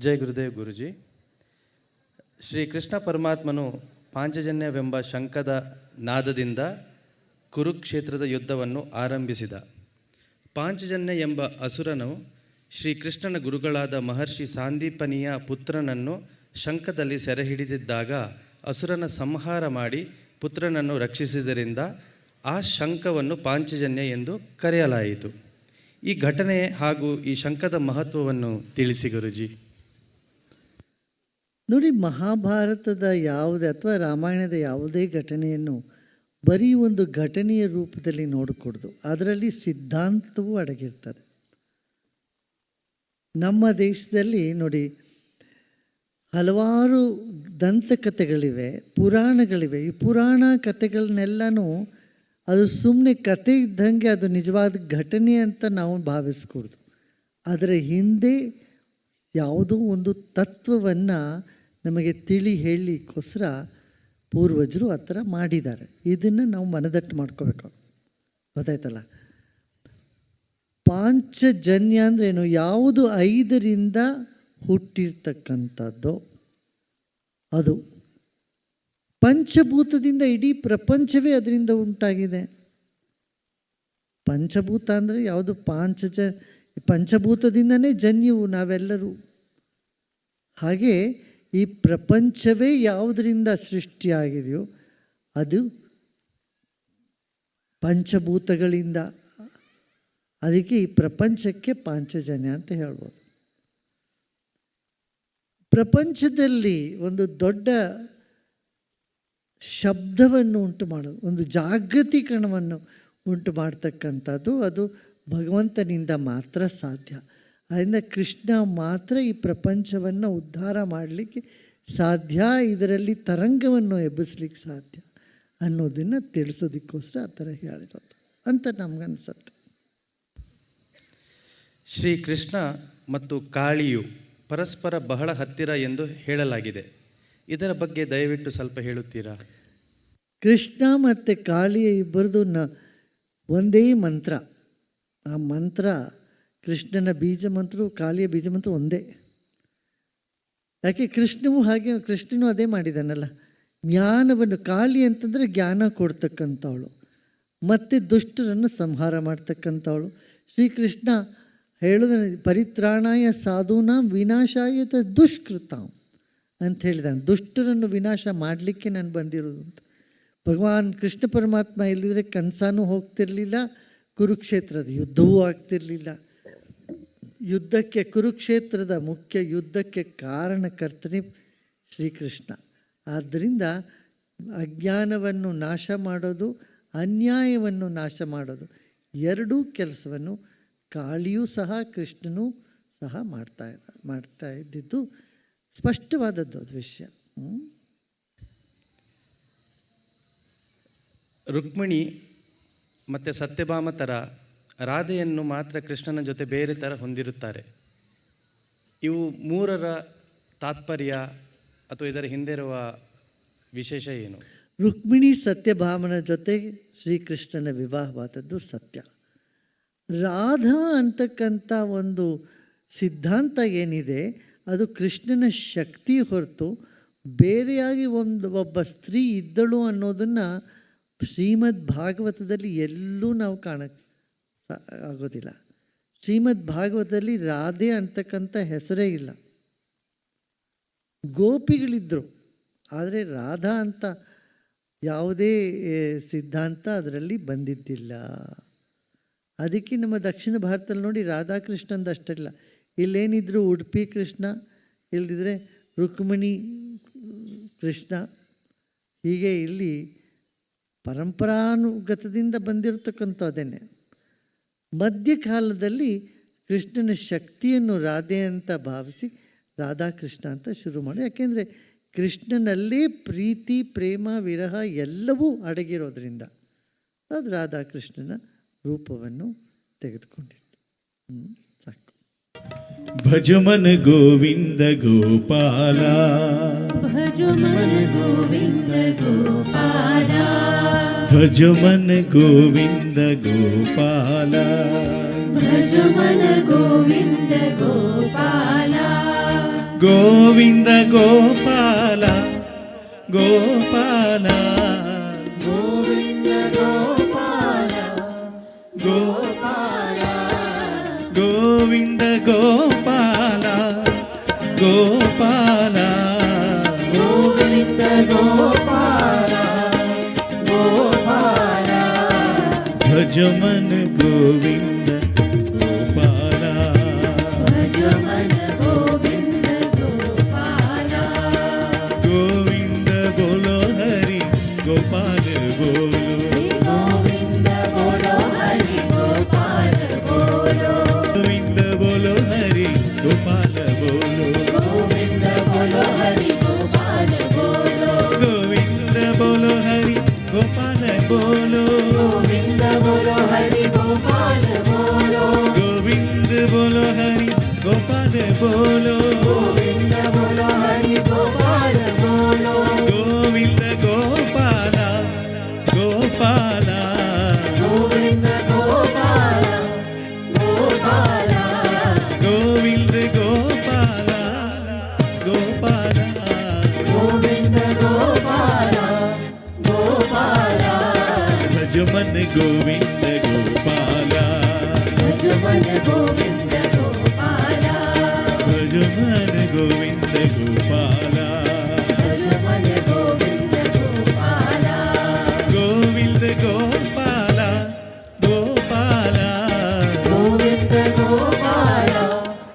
ಜಯ ಗುರುದೇವ್ ಗುರುಜಿ. ಶ್ರೀ ಕೃಷ್ಣ ಪರಮಾತ್ಮನು ಪಾಂಚಜನ್ಯವೆಂಬ ಶಂಕದ ನಾದದಿಂದ ಕುರುಕ್ಷೇತ್ರದ ಯುದ್ಧವನ್ನು ಆರಂಭಿಸಿದ. ಪಾಂಚಜನ್ಯ ಎಂಬ ಅಸುರನು ಶ್ರೀಕೃಷ್ಣನ ಗುರುಗಳಾದ ಮಹರ್ಷಿ ಸಾಂದೀಪನಿಯ ಪುತ್ರನನ್ನು ಶಂಕದಲ್ಲಿ ಸೆರೆ ಹಿಡಿದಿದ್ದಾಗ ಅಸುರನ ಸಂಹಾರ ಮಾಡಿ ಪುತ್ರನನ್ನು ರಕ್ಷಿಸಿದ್ದರಿಂದ ಆ ಶಂಕವನ್ನು ಪಾಂಚಜನ್ಯ ಎಂದು ಕರೆಯಲಾಯಿತು. ಈ ಘಟನೆ ಹಾಗೂ ಈ ಶಂಕದ ಮಹತ್ವವನ್ನು ತಿಳಿಸಿ ಗುರುಜಿ. ನೋಡಿ, ಮಹಾಭಾರತದ ಯಾವುದೇ ಅಥವಾ ರಾಮಾಯಣದ ಯಾವುದೇ ಘಟನೆಯನ್ನು ಬರೀ ಒಂದು ಘಟನೆಯ ರೂಪದಲ್ಲಿ ನೋಡಕೂಡ್ದು, ಅದರಲ್ಲಿ ಸಿದ್ಧಾಂತವೂ ಅಡಗಿರ್ತದೆ. ನಮ್ಮ ದೇಶದಲ್ಲಿ ನೋಡಿ, ಹಲವಾರು ದಂತಕಥೆಗಳಿವೆ, ಪುರಾಣಗಳಿವೆ. ಈ ಪುರಾಣ ಕಥೆಗಳನ್ನೆಲ್ಲನೂ ಅದು ಸುಮ್ಮನೆ ಕತೆ ಇದ್ದಂಗೆ ಅದು ನಿಜವಾದ ಘಟನೆ ಅಂತ ನಾವು ಭಾವಿಸ್ಕೂಡ್ದು. ಅದರ ಹಿಂದೆ ಯಾವುದೋ ಒಂದು ತತ್ವವನ್ನು ನಮಗೆ ತಿಳಿ ಹೇಳಲಿಕ್ಕೋಸ್ಕರ ಪೂರ್ವಜರು ಆ ಥರ ಮಾಡಿದ್ದಾರೆ. ಇದನ್ನು ನಾವು ಮನದಟ್ಟು ಮಾಡ್ಕೋಬೇಕು. ಗೊತ್ತಾಯ್ತಲ್ಲ? ಪಾಂಚಜನ್ಯ ಏನು? ಯಾವುದು ಐದರಿಂದ ಹುಟ್ಟಿರ್ತಕ್ಕಂಥದ್ದು. ಅದು ಪಂಚಭೂತದಿಂದ ಇಡೀ ಪ್ರಪಂಚವೇ ಅದರಿಂದ ಉಂಟಾಗಿದೆ. ಪಂಚಭೂತ ಅಂದರೆ ಯಾವುದು? ಪಾಂಚಜ, ಪಂಚಭೂತದಿಂದನೇ ಜನ್ಯವು ನಾವೆಲ್ಲರೂ. ಹಾಗೆ ಈ ಪ್ರಪಂಚವೇ ಯಾವುದರಿಂದ ಸೃಷ್ಟಿಯಾಗಿದೆಯೋ ಅದು ಪಂಚಭೂತಗಳಿಂದ. ಅದಕ್ಕೆ ಈ ಪ್ರಪಂಚಕ್ಕೆ ಪಾಂಚಜನ್ಯ ಅಂತ ಹೇಳ್ಬೋದು. ಪ್ರಪಂಚದಲ್ಲಿ ಒಂದು ದೊಡ್ಡ ಶಬ್ದವನ್ನು ಉಂಟು ಮಾಡೋದು ಒಂದು ಜಾಗತೀಕರಣವನ್ನು ಉಂಟು ಮಾಡ್ತಕ್ಕಂಥದ್ದು ಅದು ಭಗವಂತನಿಂದ ಮಾತ್ರ ಸಾಧ್ಯ. ಅದರಿಂದ ಕೃಷ್ಣ ಮಾತ್ರ ಈ ಪ್ರಪಂಚವನ್ನು ಉದ್ಧಾರ ಮಾಡಲಿಕ್ಕೆ ಸಾಧ್ಯ ಇದರಲ್ಲಿ ತರಂಗವನ್ನು ಎಬ್ಬಿಸ್ಲಿಕ್ಕೆ ಸಾಧ್ಯ ಅನ್ನೋದನ್ನು ತಿಳಿಸೋದಕ್ಕೋಸ್ಕರ ಆ ಥರ ಹೇಳಿರೋದು ಅಂತ ನಮಗನ್ಸತ್ತೆ. ಶ್ರೀ ಕೃಷ್ಣ ಮತ್ತು ಕಾಳಿಯು ಪರಸ್ಪರ ಬಹಳ ಹತ್ತಿರ ಎಂದು ಹೇಳಲಾಗಿದೆ. ಇದರ ಬಗ್ಗೆ ದಯವಿಟ್ಟು ಸ್ವಲ್ಪ ಹೇಳುತ್ತೀರಾ? ಕೃಷ್ಣ ಮತ್ತು ಕಾಳಿಯ ಇಬ್ಬರದು ನ ಒಂದೇ ಮಂತ್ರ. ಆ ಮಂತ್ರ ಕೃಷ್ಣನ ಬೀಜ ಮಂತ್ರ ಕಾಳಿಯ ಬೀಜ ಮಂತ್ರ ಒಂದೇ. ಯಾಕೆ ಕೃಷ್ಣವು ಹಾಗೆ, ಕೃಷ್ಣನು ಅದೇ ಮಾಡಿದಾನಲ್ಲ? ಜ್ಞಾನವನ್ನು ಕಾಳಿ ಅಂತಂದರೆ ಜ್ಞಾನ ಕೊಡ್ತಕ್ಕಂಥವಳು. ಮತ್ತು ದುಷ್ಟರನ್ನು ಸಂಹಾರ ಮಾಡ್ತಕ್ಕಂಥವಳು. ಶ್ರೀಕೃಷ್ಣ ಹೇಳಿದ ಪರಿತ್ರಾಣಾಯ ಸಾಧೂನ ವಿನಾಶಾಯತ ದುಷ್ಕೃತ ಅಂತ ಹೇಳಿದಾನೆ. ದುಷ್ಟರನ್ನು ವಿನಾಶ ಮಾಡಲಿಕ್ಕೆ ನಾನು ಬಂದಿರೋದು ಅಂತ. ಭಗವಾನ್ ಕೃಷ್ಣ ಪರಮಾತ್ಮ ಇಲ್ಲಿದ್ರೆ ಕನಸಾನೂ ಹೋಗ್ತಿರಲಿಲ್ಲ, ಕುರುಕ್ಷೇತ್ರದ ಯುದ್ಧವೂ ಆಗ್ತಿರಲಿಲ್ಲ. ಯುದ್ಧಕ್ಕೆ, ಕುರುಕ್ಷೇತ್ರದ ಮುಖ್ಯ ಯುದ್ಧಕ್ಕೆ ಕಾರಣಕರ್ತನೇ ಶ್ರೀಕೃಷ್ಣ ಆದ್ದರಿಂದ ಅಜ್ಞಾನವನ್ನು ನಾಶ ಮಾಡೋದು, ಅನ್ಯಾಯವನ್ನು ನಾಶ ಮಾಡೋದು, ಎರಡೂ ಕೆಲಸವನ್ನು ಕಾಳಿಯೂ ಸಹ ಕೃಷ್ಣನೂ ಸಹ ಮಾಡ್ತಾ ಮಾಡ್ತಾ ಇದ್ದಿದ್ದು ಸ್ಪಷ್ಟವಾದದ್ದು ಅದು ವಿಷಯ? ರುಕ್ಮಿಣಿ ಮತ್ತು ಸತ್ಯಭಾಮ ಥರ ರಾಧೆಯನ್ನು ಮಾತ್ರ ಕೃಷ್ಣನ ಜೊತೆ ಬೇರೆ ಥರ ಹೊಂದಿರುತ್ತಾರೆ. ಇವು ಮೂರರ ತಾತ್ಪರ್ಯ ಅಥವಾ ಇದರ ಹಿಂದಿರುವ ವಿಶೇಷ ಏನು? ರುಕ್ಮಿಣಿ ಸತ್ಯಭಾಮನ ಜೊತೆ ಶ್ರೀಕೃಷ್ಣನ ವಿವಾಹವಾದದ್ದು ಸತ್ಯ. ರಾಧಾ ಅಂತಕ್ಕಂಥ ಒಂದು ಸಿದ್ಧಾಂತ ಏನಿದೆ, ಅದು ಕೃಷ್ಣನ ಶಕ್ತಿ ಹೊರತು ಬೇರೆಯಾಗಿ ಒಂದು ಒಬ್ಬ ಸ್ತ್ರೀ ಇದ್ದಳು ಅನ್ನೋದನ್ನು ಶ್ರೀಮದ್ ಭಾಗವತದಲ್ಲಿ ಎಲ್ಲೂ ನಾವು ಕಾಣಕ್ಕೆ ಆಗೋದಿಲ್ಲ. ಶ್ರೀಮದ್ ಭಾಗವತದಲ್ಲಿ ರಾಧೆ ಅಂತಕ್ಕಂಥ ಹೆಸರೇ ಇಲ್ಲ. ಗೋಪಿಗಳಿದ್ದರು ಆದರೆ ರಾಧಾ ಅಂತ ಯಾವುದೇ ಸಿದ್ಧಾಂತ ಅದರಲ್ಲಿ ಬಂದಿದ್ದಿಲ್ಲ. ಅದಕ್ಕೆ ನಮ್ಮ ದಕ್ಷಿಣ ಭಾರತದಲ್ಲಿ ನೋಡಿ ರಾಧಾಕೃಷ್ಣಂದು ಅಷ್ಟಿಲ್ಲ ಇಲ್ಲೇನಿದ್ರು ಉಡುಪಿ ಕೃಷ್ಣ ಇಲ್ಲದಿದ್ದರೆ ರುಕ್ಮಿಣಿ ಕೃಷ್ಣ. ಹೀಗೆ ಇಲ್ಲಿ ಪರಂಪರಾನುಗತದಿಂದ ಬಂದಿರತಕ್ಕಂಥದ್ದೇನೆ. ಮಧ್ಯಕಾಲದಲ್ಲಿ ಕೃಷ್ಣನ ಶಕ್ತಿಯನ್ನು ರಾಧೆ ಅಂತ ಭಾವಿಸಿ ರಾಧಾಕೃಷ್ಣ ಅಂತ ಶುರು ಮಾಡಿ. ಯಾಕೆಂದರೆ ಕೃಷ್ಣನಲ್ಲೇ ಪ್ರೀತಿ ಪ್ರೇಮ ವಿರಹ ಎಲ್ಲವೂ ಅಡಗಿರೋದ್ರಿಂದ ಅದು ರಾಧಾಕೃಷ್ಣನ ರೂಪವನ್ನು ತೆಗೆದುಕೊಂಡಿತ್ತು. ಸಾಕು. ಭಜಮನ ಗೋವಿಂದ ಗೋಪಾಲ. ಭಜಮನ ಗೋವಿಂದ భజమన గోవింద గోపాల. భజమన గోవింద గోపాల. గోవింద గోపాల గోపాల. గోవింద గోపాల గోపాల. గోవింద గోపాల గోపాల. గోవింద గోపాల. भजमन Govind Govinda Gopala. Govinda Gopala. Govinda Gopala.